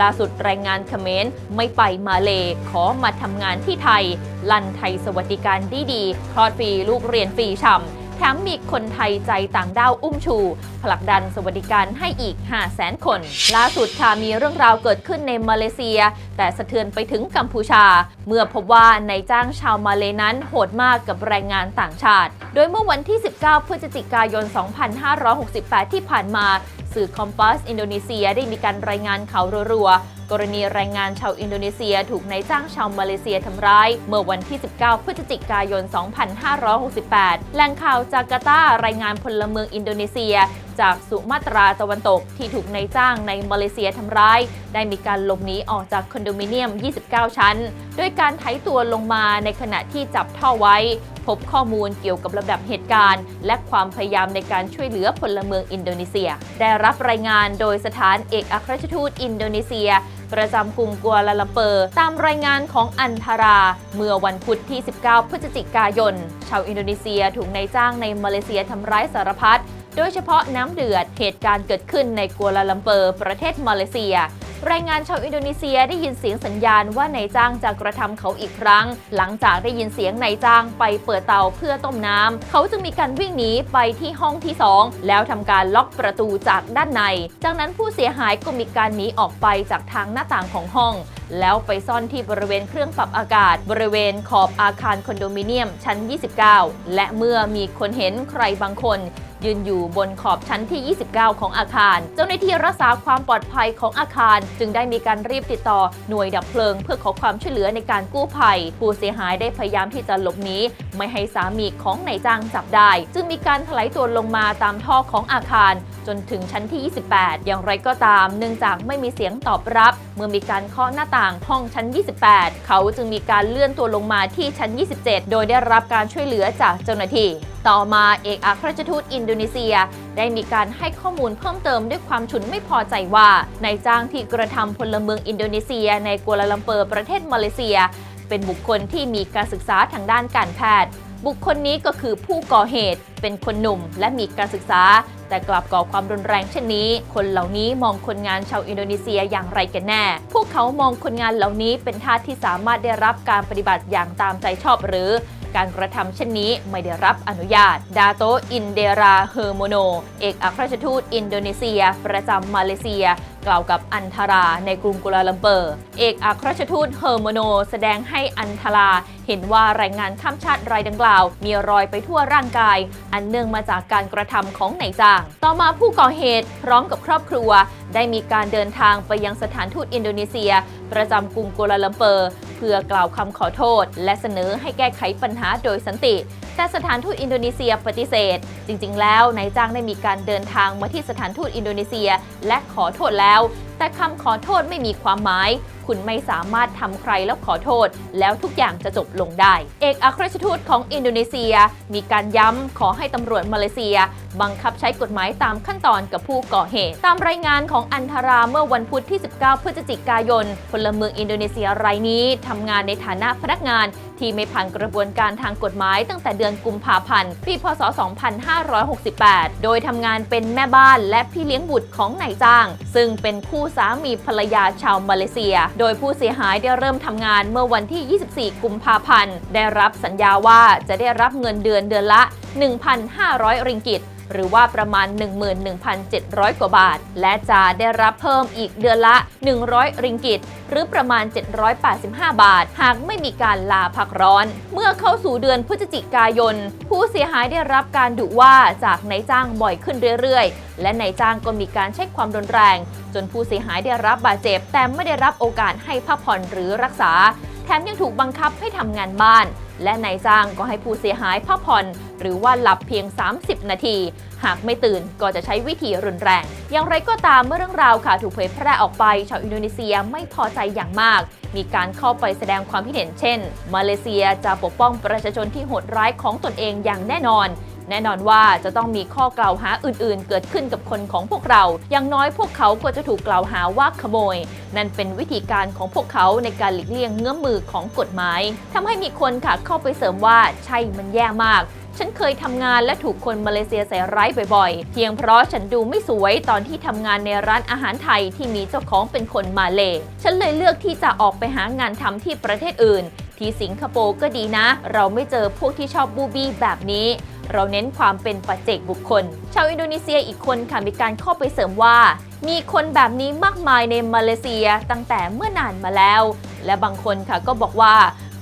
ล่าสุดแรงงานเขมรไม่ไปมาเลขอมาทำงานที่ไทย ลันไทยสวัสดิการดีดีๆคลอดฟรีลูกเรียนฟรีช่ำแถมมีคนไทยใจต่างด้าวอุ้มชู ผลักดันสวัสดิการให้อีก 5 0 0แสนคน ล่าสุดค่ะมีเรื่องราวเกิดขึ้นในมาเลเซีย แต่สะเทือนไปถึงกัมพูชา เมื่อพบว่านายจ้างชาวมาเลนั้นโหดมากกับแรงงานต่างชาติ โดยเมื่อวันที่ 19 พฤศจิกายน 2568 ที่ผ่านมา สื่อคอมปัสอินโดนีเซียได้มีการรายงานข่าวรัวๆ กรณีแรงงานชาวอินโดนีเซียถูกนายจ้างชาวมาเลเซียทำร้าย เมื่อวันที่ 19 พฤศจิกายน 2568 แหล่งข่าวจาการ์ตารายงานพลเมืองอินโดนีเซีย จากสุมาตราตะวันตกที่ถูกนายจ้างในมาเลเซียทำร้าย ได้มีการหลบหนีออกจากคอนโดมิเนียม 29 ชั้น ด้วยการไถตัวลงมาในขณะที่จับท่อไว้ พบข้อมูลเกี่ยวกับลำดับเหตุการณ์ และความพยายามในการช่วยเหลือพลเมืองอินโดนีเซีย ได้รับรายงานโดยสถานเอกอัครราชทูตอินโดนีเซีย ประจำกรุงกัวลาลัมเปอร์ ตามรายงานของอันทารา เมื่อวันพุธที่ 19 พฤศจิกายน ชาวอินโดนีเซียถูกนายจ้างในมาเลเซียทำร้ายสารพัดโดยเฉพาะน้ำเดือดเหตุการณ์เกิดขึ้นในกัวลาลัมเปอร์ ประเทศมาเลเซีย รายงานชาวอินโดนีเซียได้ยินเสียงสัญญาณว่านายจ้างจะกระทำเขาอีกครั้ง หลังจากได้ยินเสียงนายจ้างไปเปิดเตาเพื่อต้มน้ำเขาจึงมีการวิ่งหนีไปที่ห้องที่ 2 แล้วทำการล็อกประตูจากด้านใน จากนั้นผู้เสียหายก็มีการหนีออกไปจากทางหน้าต่างของห้องแล้วไปซ่อนที่บริเวณเครื่องปรับอากาศ บริเวณขอบอาคารคอนโดมิเนียมชั้น 29 และเมื่อมีคนเห็นใครบางคน ยืนอยู่บนขอบชั้นที่ 29 ของอาคาร เจ้าหน้าที่รักษาความปลอดภัยของอาคาร จึงได้มีการรีบติดต่อหน่วยดับเพลิง เพื่อขอความช่วยเหลือในการกู้ภัย ผู้เสียหายได้พยายามที่จะหลบหนีไม่ให้สามีของนายจ้างจับได้ จึงมีการถลายตัวลงมาตามท่อของอาคาร จนถึงชั้นที่ 28 อย่างไรก็ตาม เนื่องจากไม่มีเสียงตอบรับ เมื่อมีการเคาะหน้าต่างห้องชั้น 28 เขาจึงมีการเลื่อนตัวลงมาที่ชั้น 27 โดยได้รับการช่วยเหลือจากเจ้าหน้าที่ ต่อมาเอกอัครราชทูตอินโดนีเซีย ได้มีการให้ข้อมูลเพิ่มเติมด้วยความฉุนไม่พอใจว่านายจ้างที่กระทำพลเมืองอินโดนีเซีย ในกัวลาลัมเปอร์ประเทศมาเลเซีย เป็นบุคคลที่มีการศึกษาทางด้านการแพทย์ บุคคลนี้ก็คือผู้ก่อเหตุ เป็นคนหนุ่มและมีการศึกษา แต่กลับก่อความรุนแรงเช่นนี้ คนเหล่านี้มองคนงานชาวอินโดนีเซียอย่างไรกันแน่ พวกเขามองคนงานเหล่านี้เป็นทาสที่สามารถได้รับการปฏิบัติอย่างตามใจชอบหรือ การกระทำเช่นนี้ไม่ได้รับอนุญาต ดาโตอินเดราเฮอร์โมโน เอกอัครราชทูตอินโดนีเซีย ประจำมาเลเซียกล่าวกับอันทาราในกรุงกัวลาลัมเปอร์ เอกอัครราชทูตเฮอร์โมโน แสดงให้อันทาราเห็นว่าแรงงานข้ามชาติรายดังกล่าว มีรอยไปทั่วร่างกาย อันเนื่องมาจากการกระทำของนายจ้าง ต่อมาผู้ก่อเหตุพร้อมกับครอบครัว ได้มีการเดินทางไปยังสถานทูตอินโดนีเซีย ประจำกรุงกัวลาลัมเปอร์เพื่อกล่าวคำขอโทษ และเสนอให้แก้ไขปัญหาโดยสันติ แต่สถานทูตอินโดนีเซียปฏิเสธ จริง ๆ แล้วนายจ้างได้มีการเดินทางมาที่สถานทูตอินโดนีเซีย และขอโทษแล้ว แต่คำขอโทษไม่มีความหมาย คุณไม่สามารถทำใครแล้วขอโทษ แล้วทุกอย่างจะจบลงได้ เอกอัครราชทูตของอินโดนีเซีย มีการย้ำขอให้ตำรวจมาเลเซีย บังคับใช้กฎหมายตามขั้นตอนกับผู้ก่อเหตุ ตามรายงานของอันทาราเมื่อวันพุธที่ 19 พฤศจิกายน พลเมืองอินโดนีเซียรายนี้ทำงานในฐานะพนักงานที่ไม่ผ่านกระบวนการทางกฎหมายตั้งแต่เดือนกุมภาพันธ์ ปี พศ 2568 โดยทำงานเป็นแม่บ้านและพี่เลี้ยงบุตรของนายจ้าง ซึ่งเป็นคู่สามีภรรยาชาวมาเลเซียโดยผู้เสียหายได้เริ่มทำงานเมื่อวันที่ 24 กุมภาพันธ์ ได้รับสัญญาว่าจะได้รับเงินเดือนเดือนละ 1,500 ริงกิต หรือว่าประมาณ 11,700 กว่าบาท และจะได้รับเพิ่มอีกเดือนละ 100 ริงกิต หรือประมาณ 785 บาท หากไม่มีการลาพักร้อน เมื่อเข้าสู่เดือนพฤศจิกายน ผู้เสียหายได้รับการดุว่าจากนายจ้างบ่อยขึ้นเรื่อยๆ และนายจ้างก็มีการใช้ความรุนแรง จนผู้เสียหายได้รับบาดเจ็บ แต่ไม่ได้รับโอกาสให้พักผ่อนหรือรักษา แถมยังถูกบังคับให้ทำงานบ้าน และนายจ้างก็ให้ผู้เสียหายพักผ่อน หรือว่าหลับเพียง 30 นาที หากไม่ตื่นก็จะใช้วิธีรุนแรง อย่างไรก็ตามเมื่อเรื่องราวค่ะถูกเผยแพร่ออกไป ชาวอินโดนีเซียไม่พอใจอย่างมาก มีการเข้าไปแสดงความคิดเห็นเช่น มาเลเซียจะปกป้องประชาชนที่โหดร้ายของตนเองอย่างแน่นอน แน่นอนว่าจะต้องมีข้อกล่าวหาอื่นๆ เกิดขึ้นกับคนของพวกเรา อย่างน้อยพวกเขาก็จะถูกกล่าวหาว่าขโมย นั่นเป็นวิธีการของพวกเขาในการหลีกเลี่ยงเงื้อมมือของกฎหมายทำให้มีคนค่ะเข้าไปเสริมว่าใช่มันแย่มากฉันเคยทำงานและถูกคนมาเลเซียใส่ร้ายบ่อยๆ เพียงเพราะฉันดูไม่สวยตอนที่ทำงานในร้านอาหารไทยที่มีเจ้าของเป็นคนมาเลฉันเลยเลือกที่จะออกไปหางานทำที่ประเทศอื่น ที่สิงคโปร์ก็ดีนะ เราไม่เจอพวกที่ชอบบูบี้แบบนี้ เราเน้นความเป็นปัจเจกบุคคล ชาวอินโดนีเซียอีกคนค่ะมีการเข้าไปเสริมว่า มีคนแบบนี้มากมายในมาเลเซียตั้งแต่เมื่อนานมาแล้ว และบางคนค่ะก็บอกว่า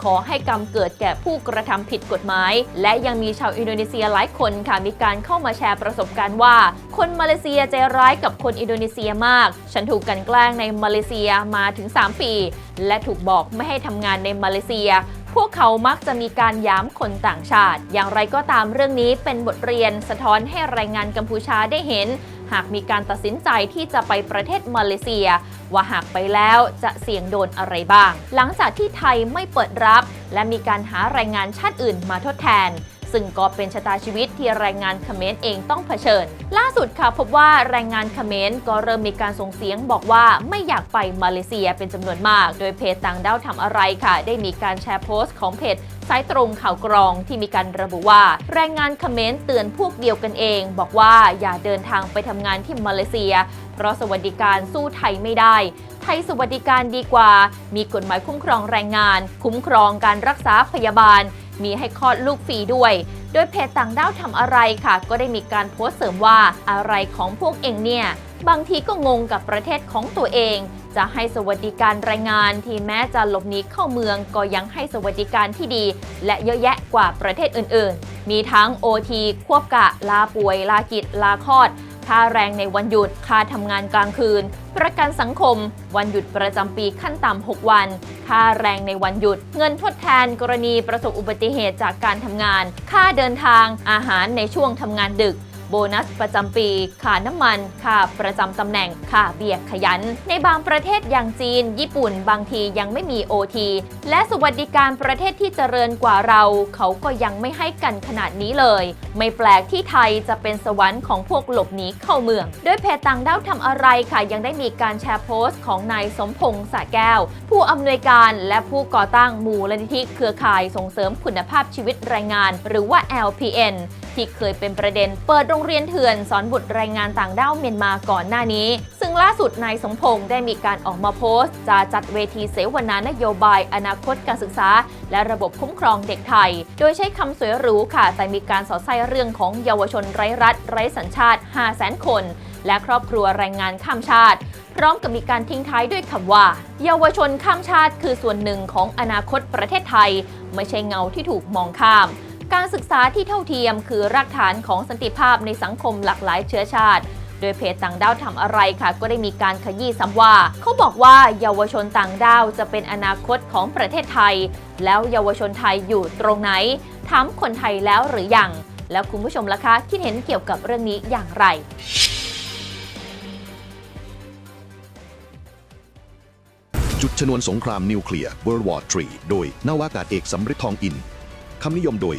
ขอให้กรรมเกิดแก่ผู้กระทำผิดกฎหมาย และยังมีชาวอินโดนีเซียหลายคนค่ะมีการเข้ามาแชร์ประสบการณ์ว่า คนมาเลเซียใจร้ายกับคนอินโดนีเซียมาก ฉันถูกกันแกล้งในมาเลเซียมาถึง 3 ปี และถูกบอกไม่ให้ทำงานในมาเลเซีย พวกเขามักจะมีการย้ำคนต่างชาติ อย่างไรก็ตามเรื่องนี้เป็นบทเรียนสะท้อนให้แรงงานกัมพูชาได้เห็น หากมีการตัดสินใจที่จะไปประเทศมาเลเซีย ว่าหากไปแล้วจะเสี่ยงโดนอะไรบ้าง หลังจากที่ไทยไม่เปิดรับ และมีการหาแรงงานชาติอื่นมาทดแทน ซึ่งก็เป็นชะตาชีวิตที่แรงงานเขมรเองต้องเผชิญ ล่าสุดค่ะพบว่าแรงงานเขมรก็เริ่มมีการส่งเสียงบอกว่าไม่อยากไปมาเลเซียเป็นจำนวนมาก โดยเพจต่างด้าวทำอะไรค่ะ ได้มีการแชร์โพสต์ของเพจสายตรงข่าวกรองที่มีการระบุว่า แรงงานเขมรเตือนพวกเดียวกันเอง บอกว่าอย่าเดินทางไปทำงานที่มาเลเซีย เพราะสวัสดิการสู้ไทยไม่ได้ ไทยสวัสดิการดีกว่า มีกฎหมายคุ้มครองแรงงาน คุ้มครองการรักษาพยาบาล มีให้คลอดลูกฟรีด้วย โดยเพจต่างด้าวทำอะไรค่ะ ก็ได้มีการโพสต์เสริมว่าอะไรของพวกเองเนี่ย บางทีก็งงกับประเทศของตัวเอง จะให้สวัสดิการแรงงานที่แม้จะหลบหนีเข้าเมืองก็ยังให้สวัสดิการที่ดี และเยอะแยะกว่าประเทศอื่น ๆ มีทั้ง OT ควบกะ ลาป่วย ลากิจ ลาคลอดค่าแรงในวันหยุด ค่าทำงานกลางคืน ประกันสังคม วันหยุดประจำปีขั้นต่ำ 6 วัน ค่าแรงในวันหยุด เงินทดแทนกรณีประสบอุบัติเหตุจากการทำงาน ค่าเดินทางอาหารในช่วงทำงานดึก โบนัสประจำปีค่าน้ำมันค่าประจำตำแหน่งค่าเบี้ยขยัน ในบางประเทศอย่างจีน ญี่ปุ่น บางทียังไม่มี OT และสวัสดิการประเทศที่เจริญกว่าเรา เขาก็ยังไม่ให้กันขนาดนี้เลย ไม่แปลกที่ไทยจะเป็นสวรรค์ของพวกหลบหนีเข้าเมือง โดยเพจต่างด้าวทำอะไรค่ะยังได้มีการแชร์โพสต์ของนายสมพงษ์สาแก้ว ผู้อำนวยการและผู้ก่อตั้งมูลนิธิเครือข่ายส่งเสริมคุณภาพชีวิตแรงงาน หรือว่า LPN ที่เคยเป็นประเด็น เปิดโรงเรียนเถื่อนสอนบุตรแรงงานต่างด้าวเมียนมาก่อนหน้านี้ ซึ่งล่าสุดนายสมพงษ์ได้มีการออกมาโพสต์ จะจัดเวทีเสวนานโยบาย อนาคตการศึกษา และระบบคุ้มครองเด็กไทย โดยใช้คำสวยหรูค่ะแต่มีการสอดไส้เรื่องของเยาวชนไร้รัฐ ไร้สัญชาติ 5 0 0 0 0 0 คน และครอบครัวแรงงานข้ามชาติ พร้อมกับมีการทิ้งท้ายด้วยคำว่า เยาวชนข้ามชาติ คือส่วนหนึ่งของอนาคตประเทศไทย ไม่ใช่เงาที่ถูกมองข้าม การศึกษาที่เท่าเทียมคือรากฐานของสันติภาพในสังคมหลากหลายเชื้อชาติ โดยเพจต่างด้าวทำอะไรค่ะ ก็ได้มีการขยี้ซ้ำว่า เขาบอกว่าเยาวชนต่างด้าวจะเป็นอนาคตของประเทศไทย แล้วเยาวชนไทยอยู่ตรงไหนถามคนไทยแล้วหรือยัง แล้วคุณผู้ชมล่ะคะคิดเห็นเกี่ยวกับเรื่องนี้อย่างไรจุดชนวนสงครามนิวเคลียร์ World War III โดยนาวากาศเอกสำริดทองอิน คำนิยมโดย